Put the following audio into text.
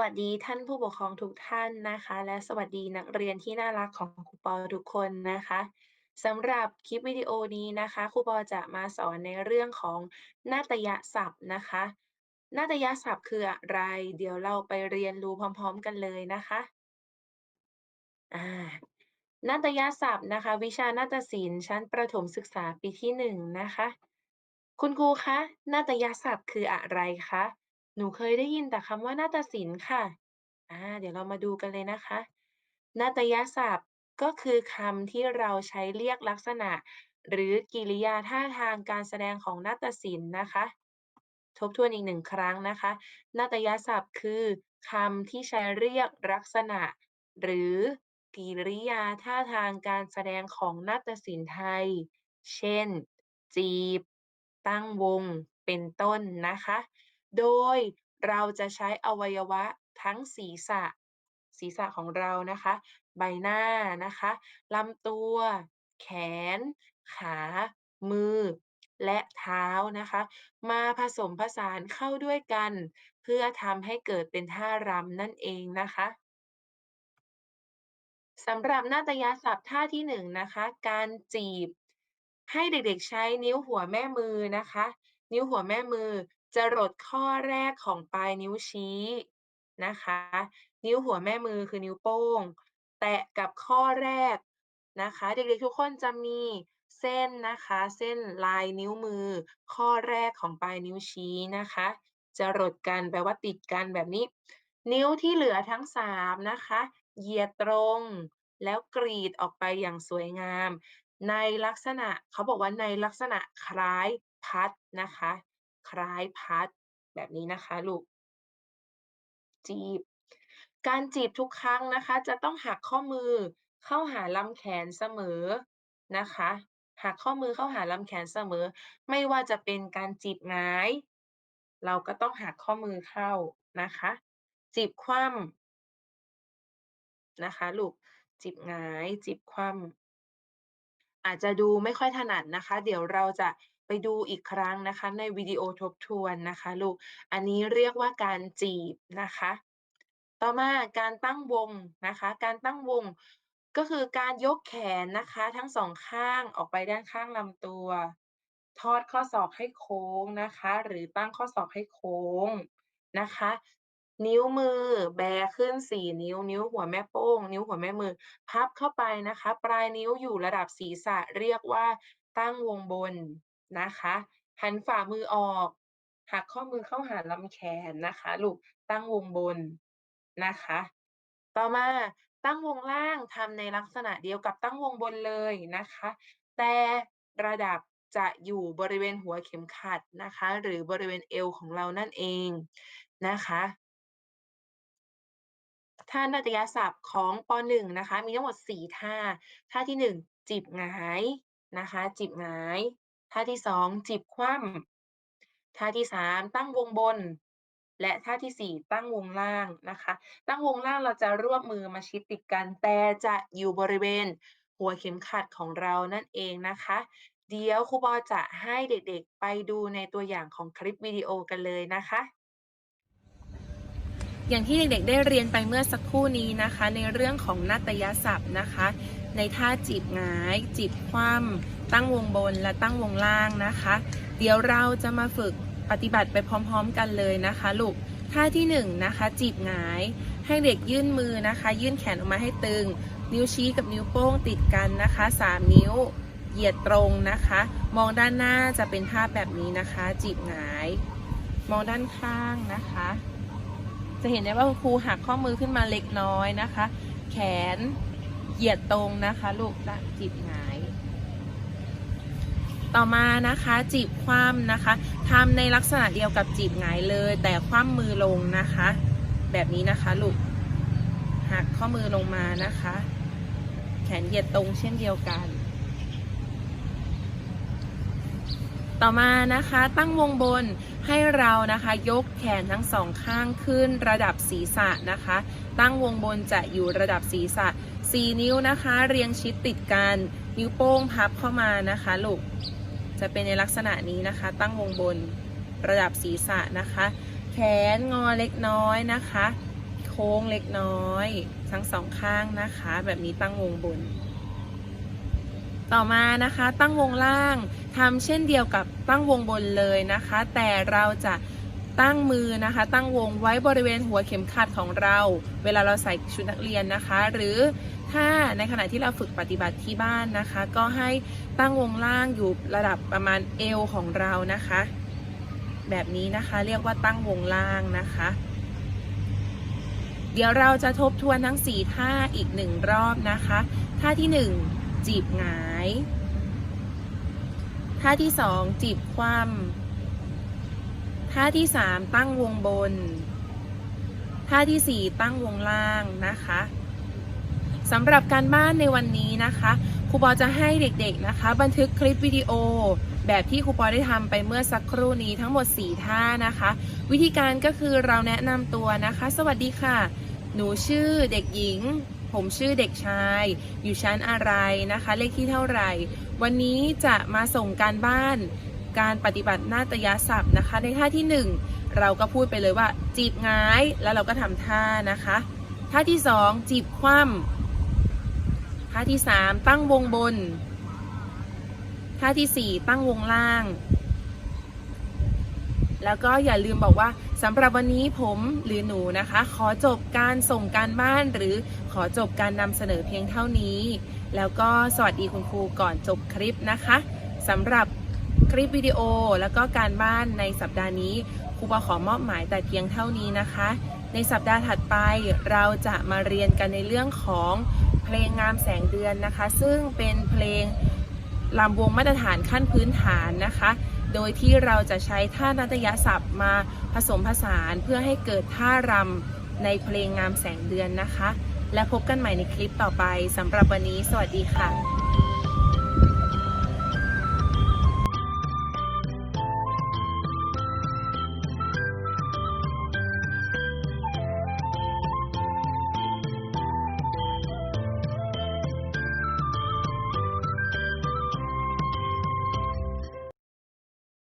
วัสดีท่านผู้ปกครองทุกท่านนะคะ และสวัสดีนักเรียนที่น่ารักของครูปอทุกคนนะคะสำหรับคลิปวิดีโอนี้นะคะครูปอจะมาสอนในเรื่องของนาฏยศัพท์นะคะนาฏยศัพท์คืออะไร เดี๋ยวเราไปเรียนรู้พร้อม ๆ กันเลยนะคะอ่านาฏยศัพท์นะคะ วิชานาฏศิลป์ชั้นประถมศึกษาปีที่หนึ่งนะคะคุณครูคะนาฏยศัพท์คืออะไรคะ หนูเคยได้ยินแต่คำว่านาฏศิลป์ค่ะ อ่า เดี๋ยวเรามาดูกันเลยนะคะ นาฏยศัพท์ก็คือคำที่เราใช้เรียกลักษณะ หรือกิริยาท่าทางการแสดงของนาฏศิลป์นะคะ ทบทวนอีกหนึ่งครั้งนะคะ นาฏยศัพท์คือคำที่ใช้เรียกลักษณะ หรือกิริยาท่าทางการแสดงของนาฏศิลป์ไทย เช่น จีบ ตั้งวง เป็นต้นนะคะ โดยเราจะใช้อวัยวะทั้งศีรษะ ศีรษะของเรานะคะ ใบหน้านะคะลำตัว แขน ขา มือ และเท้านะคะ มาผสมผสานเข้าด้วยกัน เพื่อทำให้เกิดเป็นท่ารำนั่นเองนะคะสำหรับนาฏยศัพท์ท่าที่หนึ่งนะคะ การจีบ ให้เด็กๆใช้นิ้วหัวแม่มือนะคะ นิ้วหัวแม่มือ จะรดข้อแรกของปลายนิ้วชี้นะคะ นิ้วหัวแม่มือคือนิ้วโป้ง แตะกับข้อแรกนะคะ เด็กๆทุกคนจะมีเส้นนะคะ เส้นลายนิ้วมือ ข้อแรกของปลายนิ้วชี้นะคะจะรดกันแปลว่าติดกันแบบนี้ นิ้วที่เหลือทั้งสามนะคะเหยียดตรง แล้วกรีดออกไปอย่างสวยงาม ในลักษณะเขาบอกว่าในลักษณะคล้ายพัดนะคะ คล้ายพัดแบบนี้นะคะลูก จีบ การจีบทุกครั้งนะคะ จะต้องหักข้อมือเข้าหาลำแขนเสมอนะคะหักข้อมือเข้าหาลำแขนเสมอ ไม่ว่าจะเป็นการจีบหงาย เราก็ต้องหักข้อมือเข้านะคะ จีบคว่ำนะคะ ลูกจีบงายจีบคว่ำอาจจะดูไม่ค่อยถนัดนะคะ เดี๋ยวเราจะ ไปดูอีกครั้งนะคะ ในวิดีโอทบทวนนะคะลูก อันนี้เรียกว่าการจีบนะคะ ต่อมาการตั้งวงนะคะ การตั้งวงก็คือการยกแขนนะคะ ทั้งสองข้างออกไปด้านข้างลำตัว ทอดข้อศอกให้โค้งนะคะ หรือตั้งข้อศอกให้โค้งนะคะ นิ้วมือแบขึ้น4นิ้ว นิ้วหัวแม่โป้ง นิ้วหัวแม่มือ พับเข้าไปนะคะ ปลายนิ้วอยู่ระดับศีรษะเรียกว่าตั้งวงบน นะคะหันฝ่ามือออก หักข้อมือเข้าหาลำแขนนะคะลูกตั้งวงบนนะคะ ต่อมาตั้งวงล่างทำในลักษณะเดียวกับตั้งวงบนเลยนะคะ แต่ระดับจะอยู่บริเวณหัวเข็มขัดนะคะ หรือบริเวณเอวของเรานั่นเองนะคะท่านาฏยศัพท์ของป .1 นะคะ มีทั้งหมด 4 ท่า ท่าที่ 1จีบหงายนะคะจีบหงาย ท่าที่2จีบคว่ำท่าที่3ตั้งวงบน และท่าที่4ตั้งวงล่างนะคะ ตั้งวงล่างเราจะรวบมือมาชิดติดกันแต่จะอยู่บริเวณ หัวเข็มขัดของเรานั่นเองนะคะ เดี๋ยวครูปอจะให้เด็กๆไปดูในตัวอย่างของคลิปวิดีโอกันเลยนะคะอย่างที่เด็กๆได้เรียนไปเมื่อสักครู่นี้นะคะ ในเรื่องของนาฏยศัพท์นะคะ ในท่าจีบหงาย จีบคว่ำตั้งวงบนและตั้งวงล่างนะคะ เดี๋ยวเราจะมาฝึกปฏิบัติไปพร้อมๆกันเลยนะคะลูกท่าที่1นนะคะจีบหงาย ให้เด็กยื่นมือนะคะ ยื่นแขนออกมาให้ตึง นิ้วชี้กับนิ้วโป้งติดกันนะคะ 3 นิ้วเหยียดตรงนะคะ มองด้านหน้าจะเป็นภาพแบบนี้นะคะ จีบหงาย มองด้านข้างนะคะ จะเห็นได้ว่าคุณครูหักข้อมือขึ้นมาเล็กน้อยนะคะ แขน เหยียดตรงนะคะ ลูกและจีบหงาย ต่อมานะคะจีบคว่ำนะคะทำในลักษณะเดียวกับจีบหงายเลย แต่คว่ำมือลงนะคะ แบบนี้นะคะลูกหักข้อมือลงมานะคะ แขนเหยียดตรงเช่นเดียวกัน ต่อมานะคะตั้งวงบนให้เรานะคะ ยกแขนทั้งสองข้างขึ้นระดับศีรษะนะคะ ตั้งวงบนจะอยู่ระดับศีรษะ 4 นิ้วนะคะ เรียงชิดติดกัน นิ้วโป้งพับเข้ามานะคะลูก จะเป็นในลักษณะนี้นะคะ ตั้งวงบนระดับศีรษะนะคะ แขนงอเล็กน้อยนะคะ โค้งเล็กน้อย ทั้งสองข้างนะคะ แบบนี้ตั้งวงบน ต่อมานะคะ ตั้งวงล่างทำเช่นเดียวกับตั้งวงบนเลยนะคะ แต่เราจะ ตั้งมือนะคะ ตั้งวงไว้บริเวณหัวเข็มขัดของเรา เวลาเราใส่ชุดนักเรียนนะคะ หรือถ้าในขณะที่เราฝึกปฏิบัติที่บ้านนะคะ ก็ให้ตั้งวงล่างอยู่ระดับประมาณเอวของเรานะคะ แบบนี้นะคะเรียกว่าตั้งวงล่างนะคะ เดี๋ยวเราจะทบทวนทั้ง 4 ท่าอีกหนึ่งรอบนะคะ ท่าที่ 1 จีบหงาย ท่าที่ 2 จีบคว่ำ ท่าที่3ตั้งวงบน ท่าที่4ตั้งวงล่างนะคะสำหรับการบ้านในวันนี้นะคะครูปอจะให้เด็กๆนะคะ บันทึกคลิปวิดีโอ แบบที่ครูปอได้ทำไปเมื่อสักครู่นี้ทั้งหมด 4 ท่านะคะ วิธีการก็คือเราแนะนำตัวนะคะ สวัสดีค่ะ หนูชื่อเด็กหญิง ผมชื่อเด็กชาย อยู่ชั้นอะไรนะคะ เลขที่เท่าไหร่ วันนี้จะมาส่งการบ้าน การปฏิบัตินาฏยศัพท์นะคะ ในท่าที่ 1 เราก็พูดไปเลยว่า จีบง้ายแล้วเราก็ทำท่านะคะ ท่าที่ 2 จีบคว่ำท่าที่ 3 ตั้งวงบน ท่าทีสี่ 4 ตั้งวงล่าง แล้วก็อย่าลืมบอกว่าสำหรับวันนี้ผมหรือหนูนะคะ ขอจบการส่งการบ้านหรือขอจบการนำเสนอเพียงเท่านี้ แล้วก็สวัสดีคุณครูก่อนจบคลิปนะคะสำหรับ คลิปวิดีโอแล้วก็การบ้านในสัปดาห์นี้ครูปอขอมอบหมายแต่เพียงเท่านี้นะคะ ในสัปดาห์ถัดไปเราจะมาเรียนกันในเรื่องของเพลงงามแสงเดือนนะคะ ซึ่งเป็นเพลงลำวงมาตรฐานขั้นพื้นฐานนะคะ โดยที่เราจะใช้ท่านาฏยศัพท์มาผสมผสานเพื่อให้เกิดท่ารำในเพลงงามแสงเดือนนะคะ และพบกันใหม่ในคลิปต่อไปสำหรับวันนี้ สวัสดีค่ะ